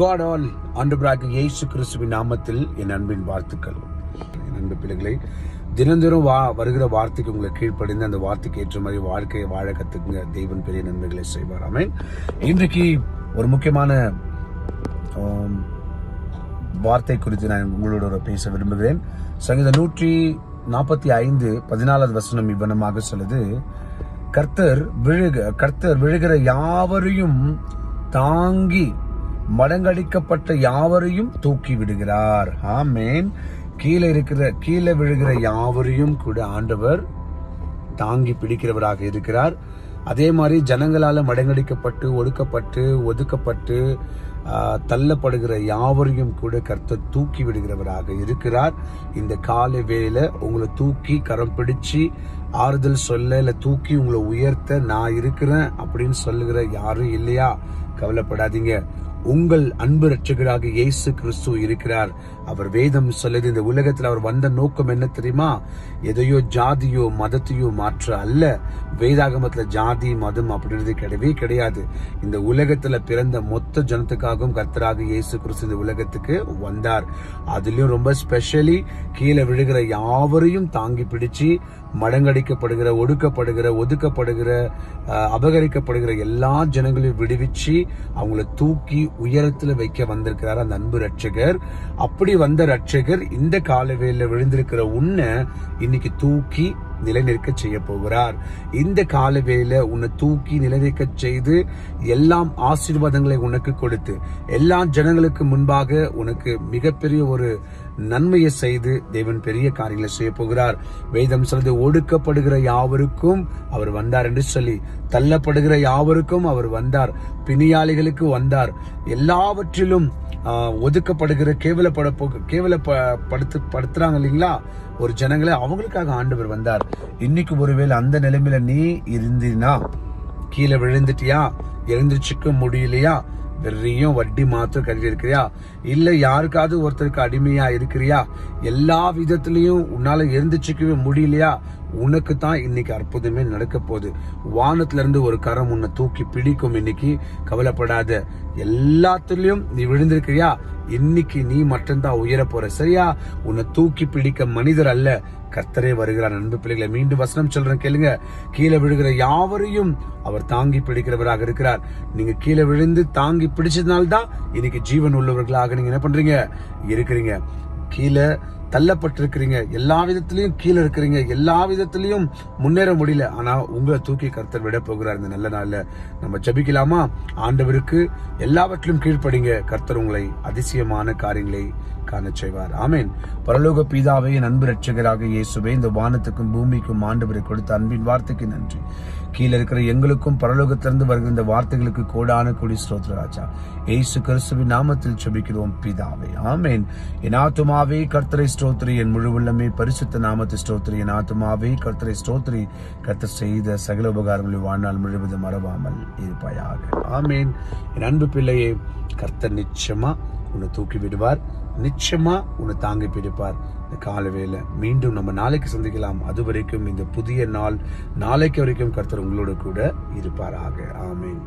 God all ஆண்டவராக இயேசு கிறிஸ்துவின் நாமத்தில் என் அன்பின் வாழ்த்துக்கள். என் அன்பு பிள்ளைகளை தினந்தோறும் வா வருகிற வார்த்தைக்கு உங்களை கீழ்ப்படைந்து அந்த வார்த்தைக்கு ஏற்ற மாதிரி வாழ்க்கையை வாழ கத்துக்குங்க. தெய்வன் பெரிய நன்மைகளை செய்வார். அமேன் இன்றைக்கு ஒரு முக்கியமான வார்த்தை குறித்து நான் உங்களோட பேச விரும்புகிறேன். சங்கீத நூற்றி நாற்பத்தி ஐந்து பதினாலாவது வசனம் இவ்வனமாக சொல்லுது. கர்த்தர் விழுக கர்த்தர் விழுகிற யாவரையும் தாங்கி மடங்கடிக்கப்பட்ட யாவரையும் தூக்கி விடுகிறார். ஆமேன். கீழே இருக்கிற கீழே விழுகிற யாவரையும் கூட ஆண்டவர் தாங்கி பிடிக்கிறவராக இருக்கிறார். அதே மாதிரி ஜனங்களால் மடங்கடிக்கப்பட்டு ஒடுக்கப்பட்டு ஒதுக்கப்பட்டு தள்ளப்படுகிற யாவரையும் கூட கர்த்தர் தூக்கி விடுகிறவராக இருக்கிறார். இந்த காலை வேலை உங்களை தூக்கி கரம் பிடிச்சு ஆறுதல் சொல்ல இல்லை தூக்கி உங்களை உயர்த்த நான் இருக்கிறேன் அப்படின்னு சொல்லுகிற யாரும் இல்லையா? கவலைப்படாதீங்க. உங்கள் அன்பு ரட்சகராக இயேசு கிறிஸ்து இருக்கிறார். அவர் வேதம் சொல்லுது இந்த உலகத்தில் அவர் வந்த நோக்கம் என்ன தெரியுமா? எதையோ ஜாதியோ மதத்தையோ மாற்ற அல்ல. வேதாகமத்தில் ஜாதி மதம் அப்படின்றது கிடையவே கிடையாது. இந்த உலகத்தில் பிறந்த மொத்த ஜனத்துக்காகவும் கர்த்தராக இயேசு கிறிஸ்து இந்த உலகத்துக்கு வந்தார். அதுலேயும் ரொம்ப ஸ்பெஷலி கீழே விழுகிற யாவரையும் தாங்கி பிடிச்சு மடங்கடிக்கப்படுகிற ஒடுக்கப்படுகிற ஒதுக்கப்படுகிற அபகரிக்கப்படுகிற எல்லா ஜனங்களையும் விடுவிச்சு அவங்கள தூக்கி உயரத்துல வைக்க வந்திருக்கிறார் அந்த அன்பு ரட்சகர். அப்படி வந்த ரட்சகர் இந்த காலவேல விழுந்திருக்கிற உன்னை இன்னைக்கு தூக்கி நிலைநிற்க செய்ய போகிறார். இந்த காலவேல உன்னை தூக்கி நிலைநிற்க செய்து எல்லாம் ஆசீர்வாதங்களை உனக்கு கொடுத்து எல்லா ஜனங்களுக்கு முன்பாக உனக்கு மிகப்பெரிய ஒரு நன்மையை செய்து தேவன் பெரிய காரியங்களை செய்ய போகிறார். வேதம் சொல்றது ஒடுக்கப்படுகிற யாவருக்கும் அவர் வந்தார் என்று சொல்லி தள்ளப்படுகிற யாவருக்கும் அவர் வந்தார் பிணியாளிகளுக்கு வந்தார். எல்லாவற்றிலும் ஒதுக்கப்படுகிற கேவலப்பட போ- கேவலப்படுத்து படுத்துறாங்க இல்லைங்களா? ஒரு ஜனங்களை அவங்களுக்காக ஆண்டவர் வந்தார். இன்னைக்கு ஒருவேளை அந்த நிலைமையில நீ இருந்தினா கீழே விழுந்துட்டியா? எழுந்திரிச்சிக்க முடியலையா? வெறியும் வட்டி மாத்திரம் கருதி இருக்கிறியா? இல்ல யாருக்காவது ஒருத்தருக்கு அடிமையா இருக்கிறியா? எல்லா விதத்திலையும் உன்னால எழுந்திருச்சுக்கவே முடியலையா? உனக்கு தான் இன்னைக்கு அற்புதமே நடக்க போகுது. வானத்துல இருந்து ஒரு கரம் உன்னை தூக்கி பிடிக்கும் இன்னைக்கு. கவலைப்படாத எல்லாத்துலயும் நீ விழுந்திருக்கிறியா? இன்னைக்கு நீ மட்டும்தான் உயர போற சரியா? உன்னை தூக்கி பிடிக்க மனிதர் அல்ல கர்த்தரே வருகிறார். அன்பு பிள்ளைகளை மீண்டும் வசனம் சொல்றேன் கேளுங்க. கீழே விழுகிற யாவரையும் அவர் தாங்கி பிடிக்கிறவராக இருக்கிறார். நீங்க கீழே விழுந்து தாங்கி பிடிச்சதுனால்தான் இன்னைக்கு ஜீவன் உள்ளவர்களாக நீங்க என்ன பண்றீங்க? இருக்கிறீங்க. கீழே தள்ளப்பட்டிருக்கிறீங்க. எல்லா விதத்திலையும் கீழே இருக்கிறீங்க. எல்லா விதத்திலையும் முன்னேற முடியல. ஆனா உங்களை தூக்கி கர்த்தர் விட போகிறார் இந்த நல்ல நாள்ல. நம்ம ஜபிக்கலாமா? ஆண்டவருக்கு எல்லாவற்றிலும் கீழ்ப்படிங்க. கர்த்தர் உங்களை அதிசயமான காரியங்களை காண செய்வார். ஆமேன். பரலோக பீதாவை அன்பு ரட்சகராக இயேசுவே இந்த வானத்துக்கும் பூமிக்கும் ஆண்டவரை கொடுத்த அன்பின் வார்த்தைக்கு நன்றி. கீழே இருக்கிற எங்களுக்கும் பரலோகத்திலிருந்து வருகிற இந்த வார்த்தைகளுக்கு கோடான கொடி ஸ்ரோத்ராஜா ராஜா. ஏசு கிறிஸ்துவின் நாமத்தில் செபிக்கிறோம் பிதாவை. ஆமேன். என் ஆத்துமாவே கர்த்தரை ஸ்தோத்ரி என் முழு உள்ளமே பரிசுத்த நாமத்தை ஸ்தோத்ரி என் ஆத்மாவே கர்த்தரை ஸ்தோத்ரி கர்த்தர் செய்த சகல உபகாரங்களை வாழ்நாள் முழுவதும் மறவாமல் இருப்பாயாக. ஆமேன். என் அன்பு பிள்ளையே கர்த்தர் நிச்சயமா உன்னை தூக்கி விடுவார். நிச்சயமா உன்னை தாங்கி பிடிப்பார். இந்த காலவேளை மீண்டும் நம்ம நாளைக்கு சந்திக்கலாம். அது வரைக்கும் இந்த புதிய நாள் நாளைக்கு வரைக்கும் கர்த்தர் உங்களோட கூட இருப்பாராக. ஆமேன்.